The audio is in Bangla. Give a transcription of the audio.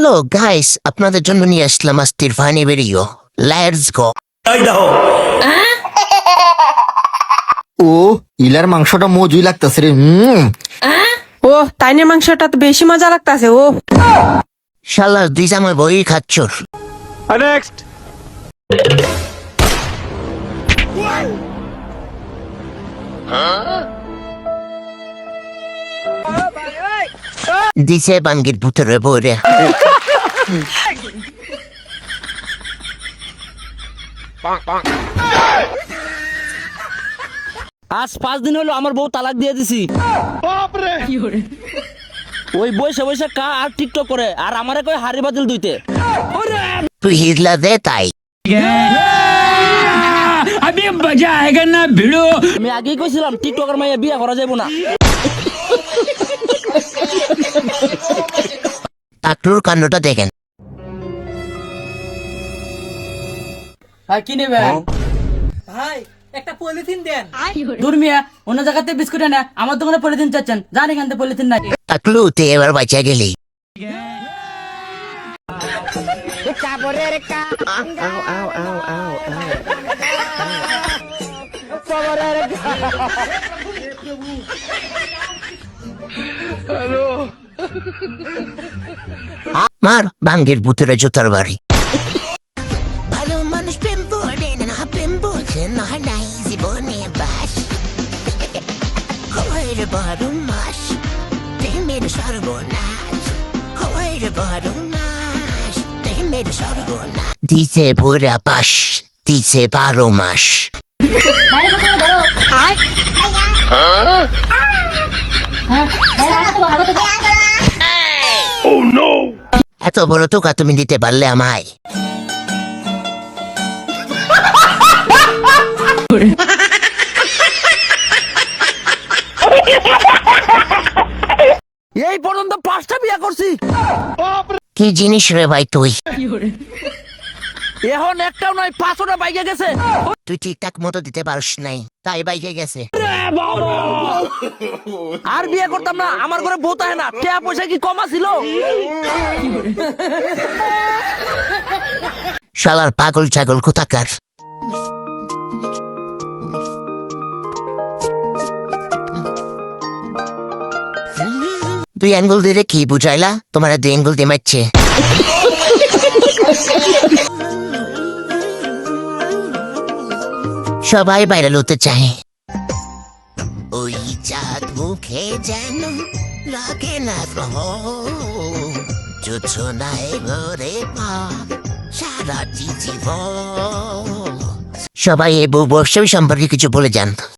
হ্যালো গাইস আপনাদের জন্য নিয়ে আসলাম আজকের ফানি ভিডিও লেটস গো ও ইলার মাংসটা মজুই লাগতেছে রে হুম। ও তাইনের মাংসটা তো বেশি মজা লাগতাছে ও। শালা দুই জামাই বই খাচ্ছর দিছে বাঙ্গির ভিতরে বইরে। আজ পাঁচ দিন হলো আমার বউ তালাক দিয়ে দিছি। ওই বসে বসে কা আর টিকটক করে আর আমারে কই হারি বাদল দুইতে। তুই হিজলা দে তাই। আমি মজা আয়েগা না ভিড়ো। আমি আগেই কইছিলাম টিকটকার মাইয়া বিয়া করা যাইব না। টাকলুর কাণ্ডটা দেখেন। ভাই কি নেবে ভাই একটা পলিথিন দেন। দূর মিয়া অন্য জায়গাতে বিস্কুট এনে আমার দোকানে পলিথিন চাচ্ছেন। জান এখান থেকে পলিথিন নাই তুই এবার বাঁচা গেলি। মার বাঙ্গির ভিতরে জুতার বাড়ি। মানুষ প্রেম করে না প্রেম বোঝে না নাই জীবনে বাস হয়ের বড় মাস প্রেমের সর্বনাশ হয়ের বড় মাস প্রেমের সর্বনাশ দিছে ভোরা পাশ দিছে বারো মাস এত বড় তোকা তুমি দিতে পারলে আমায়। এই পর্যন্ত পাঁচটা বিয়া করছি। কি জিনিস রে ভাই তুই? এখন একটাও নয় পাঁচটা বাইকে গেছে। তুই ঠিকঠাক মতো দিতে পারিস নাই তাই বাইকে গেছে। আর বিয়ে করতাম না আমার ঘরে বউ তাহে না। টাকা পয়সা কি কম ছিল শালার পাগল ছাগল কোথাকার? দুই অ্যাঙ্গুল দিয়ে কি বুঝাইলা? তোমার দুই অ্যাঙ্গুল দিয়ে মারছে। সবাই বাইরে লুতে চায়। ওই চাঁদ মুখে যেন লাগে না জোছনায় ঘরে পা সারাটি জীবন। সবাই এই বউ বৈষ্ণবী সম্পর্কে কিছু বলে যান।